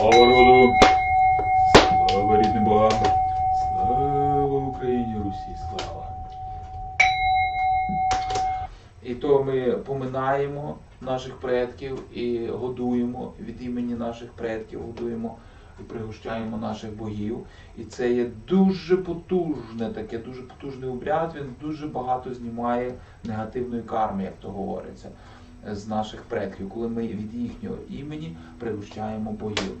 Слава роду! Слава рідним богам! Слава Україні Русі! Слава! І то ми поминаємо наших предків і годуємо від імені наших предків, годуємо і пригощаємо наших богів. І це є дуже потужне таке, дуже потужний обряд. Він дуже багато знімає негативної карми, як то говориться, з наших предків, коли ми від їхнього імені пригощаємо богів.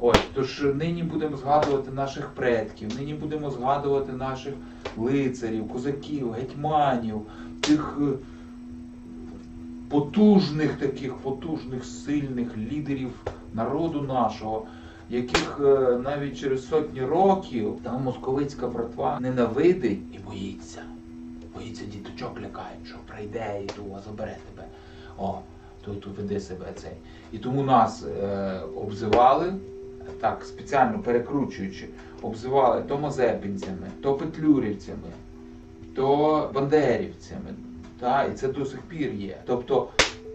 Ось, тож нині будемо згадувати наших предків, нині будемо згадувати наших лицарів, козаків, гетьманів, тих е, потужних таких, потужних, сильних лідерів народу нашого, яких е, навіть через сотні років та московицька братва ненавидить і боїться. Боїться діточок лякають, що прийде і то забере тебе. О, то веди себе цей. І тому нас е, обзивали, так спеціально перекручуючи, обзивали то мазепинцями, то петлюрівцями, то бандерівцями. Та, і це до сих пір є. Тобто,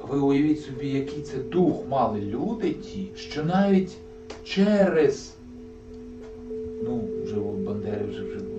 ви уявіть собі, який це дух мали люди ті, що навіть через ну, вже вже, вже, вже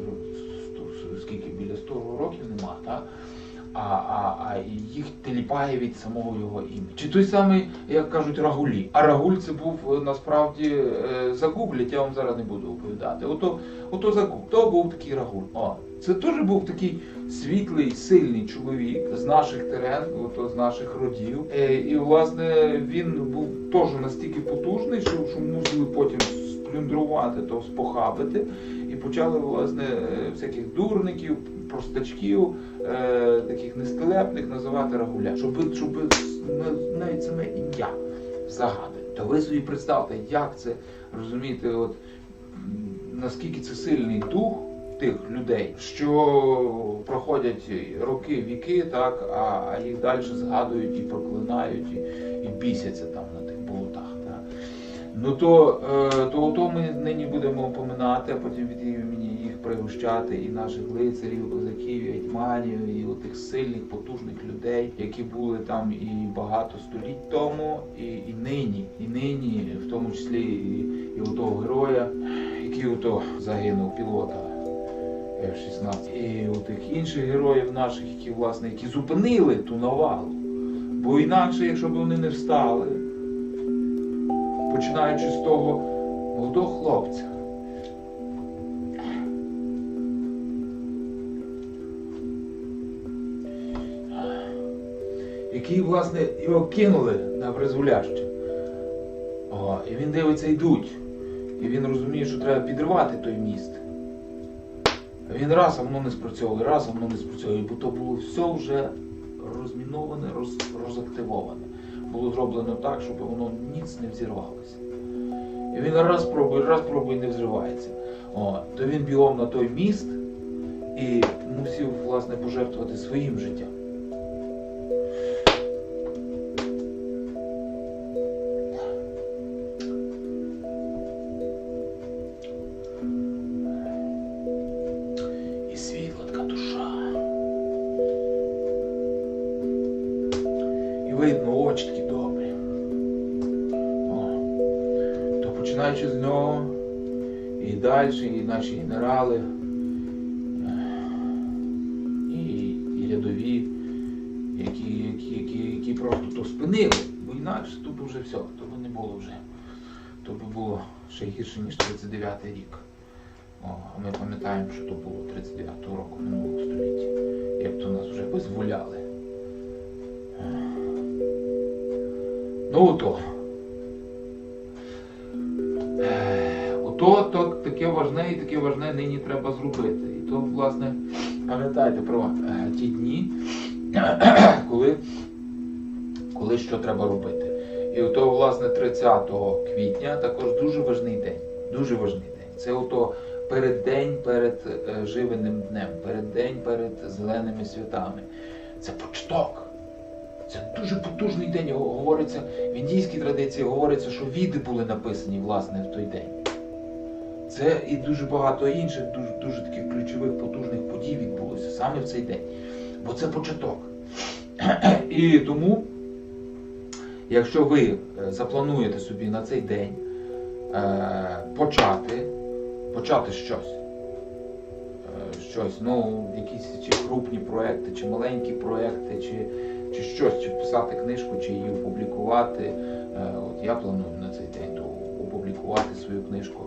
А, а, а їх теліпає від самого його імені. Чи той самий, як кажуть, Рагулі. А Рагуль це був е, насправді е, загуглять, я вам зараз не буду оповідати. Ото, ото загугл, то був такий Рагуль. О, це теж був такий світлий, сильний чоловік з наших терен, ото з наших родів. Е, і власне він був теж настільки потужний, що, що мусили потім сплюндрувати, то спохабити. І почали власне е, всяких дурників, простачків, е, таких нестелепних називати рагуля, щоб, щоб навіть саме ім'я загадати. То ви собі представте, як це розумієте, от наскільки це сильний дух тих людей, що проходять роки, віки, так, а їх далі згадують і проклинають, і, і бісяться там Ну то, е, то, то ми нині будемо поминати, а потім від імені їх пригощати і наших лицарів, козаків, і гетьманів, і отих сильних, потужних людей, які були там і багато століть тому, і, і нині, і нині, в тому числі і, і у того героя, який ото загинув, пілота. F-16. І у тих інших героїв наших, які власне які зупинили ту навалу. Бо інакше, якщо б вони не встали, починаючи з того молодого хлопця. Який, власне, його кинули на призволяще. О, і він дивиться, йдуть. І він розуміє, що треба підривати той міст. А Він раз, а воно не спрацьовує, раз, а воно не спрацьовує, бо то було все вже розміноване, роз, розактивоване. Було зроблено так, щоб воно ніц не взірвалося. І він раз пробує, раз пробує, не взривається. О, то він бігом на той міст і мусив, власне, пожертвувати своїм життям. Починаючи з нього, і далі, і наші генерали, і, і рядові, які, які, які, які просто то спинили, бо інакше то вже все, то б не було вже. То би було ще гірше, ніж 39-й рік. О, ми пам'ятаємо, що то було 39-го року минулого століття, як то нас вже визволяли. Ну ото. Ото то таке важне і таке важне нині треба зробити. І то, власне, пам'ятайте про е, ті дні, коли, коли що треба робити. І ото, власне, 30 квітня також дуже важний день. Дуже важний день. Це ото переддень перед е, живеним днем, переддень перед зеленими святами. Це почток. Це дуже потужний день. Говориться в індійській традиції говориться, що віди були написані власне в той день. Це і дуже багато інших дуже, дуже таких ключових потужних подій відбулося саме в цей день. Бо це початок. І тому, якщо ви е, заплануєте собі на цей день е, почати, почати щось. Е, щось, ну, якісь чи крупні проекти, чи маленькі проекти, чи, чи щось, чи писати книжку, чи її опублікувати. От я планую на цей день то опублікувати свою книжку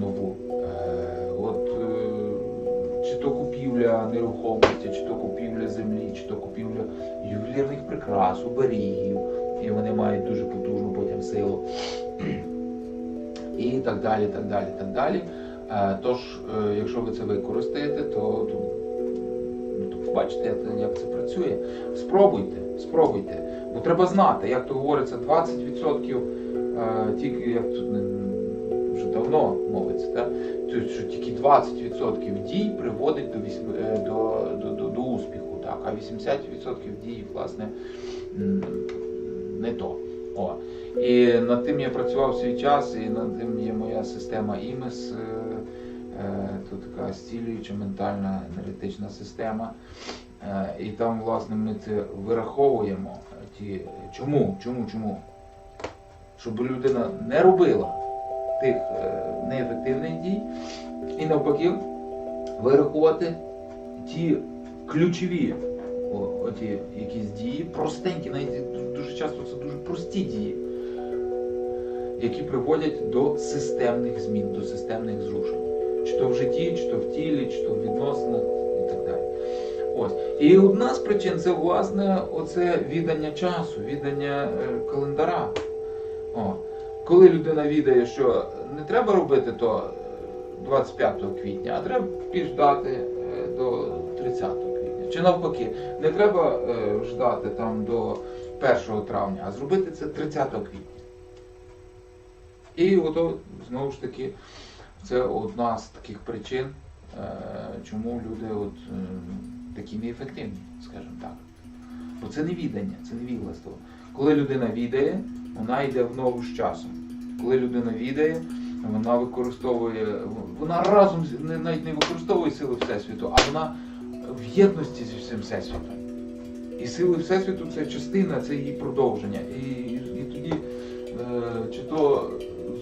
нову. Е, От е, чи то купівля нерухомості, чи то купівля землі, чи то купівля ювелірних прикрас, оберігів, і вони мають дуже потужну потім силу. І так далі, так далі, так далі. Е, Тож, якщо ви це використаєте, то, побачите, як- це працює. Спробуйте, спробуйте. Бо треба знати, як то говориться, 20% е, тільки як тут вже давно так? Тобто, що тільки 20% дій приводить до, е, до, до, до, до успіху, так? а 80% дій, власне, не то. О. І над тим я працював свій час, і над тим є моя система ІМЕС, е, е, то така зцілююча ментальна енергетична система. І там, власне, ми це вираховуємо. Ті, чому? Чому? Чому? Щоб людина не робила тих е, неефективних дій, і навпаки вирахувати ті ключові оті якісь дії, простенькі, навіть дуже часто це дуже прості дії, які приводять до системних змін, до системних зрушень. Чи то в житті, чи то в тілі, чи то в відносинах і так далі. Ось. І одна з причин це власне оце віддання часу, віддання е, календара. О. Коли людина відає, що не треба робити то е, 25 квітня, а треба підждати е, до 30 квітня. Чи навпаки, не треба е, ждати там до 1 травня, а зробити це 30 квітня. І ото знову ж таки це одна з таких причин, е, чому люди от, е, такі неефективні, скажімо так. Бо це не віддання, це не відластво. Коли людина відає, вона йде в ногу з часом. Коли людина відає, вона використовує, вона разом навіть не використовує сили Всесвіту, а вона в єдності зі всім Всесвітом. І сили Всесвіту це частина, це її продовження. І, і тоді е, чи то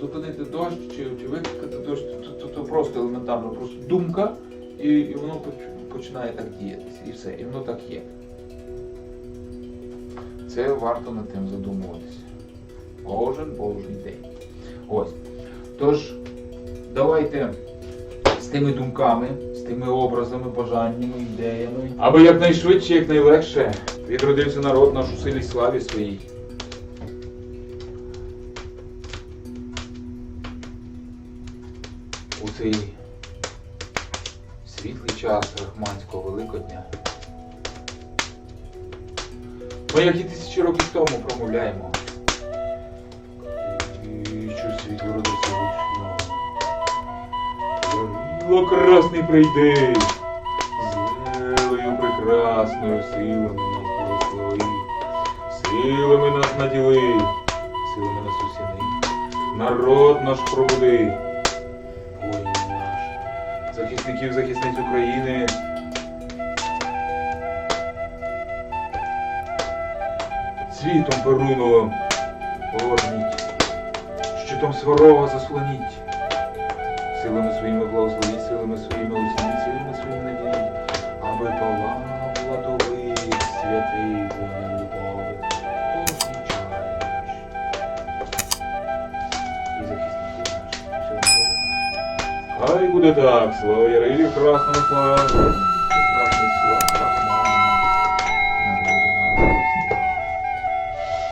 зупинити дощ, чи, чи викликати дощ, то, то, то просто елементарно, просто думка, і, і воно починає так діятися. І все, і воно так є. Це варто над тим задумуватися. Кожен божий день. Ось. Тож, давайте з тими думками, з тими образами, бажаннями, ідеями, аби якнайшвидше, якнайлегше відродився народ наш у силі славі своїй. У цей світлий час Рахманського Великодня. Ми, як і тисячі років тому, промовляємо. Ярило красний прийди, зелею прекрасною силами нас благослови, силами нас наділи, силами нас усіни. Народ наш пробуди, воїн наш, захисників, захисниць України. Світом перуну. Огорніть, щитом сварога заслоніть, силами своїми благословіть, силами своїми оцініть, силами своїми надії, аби палав владовий святий вогонь любові, кожній чаш. І захисників. Хай буде так, слава Ярилі, красному славі.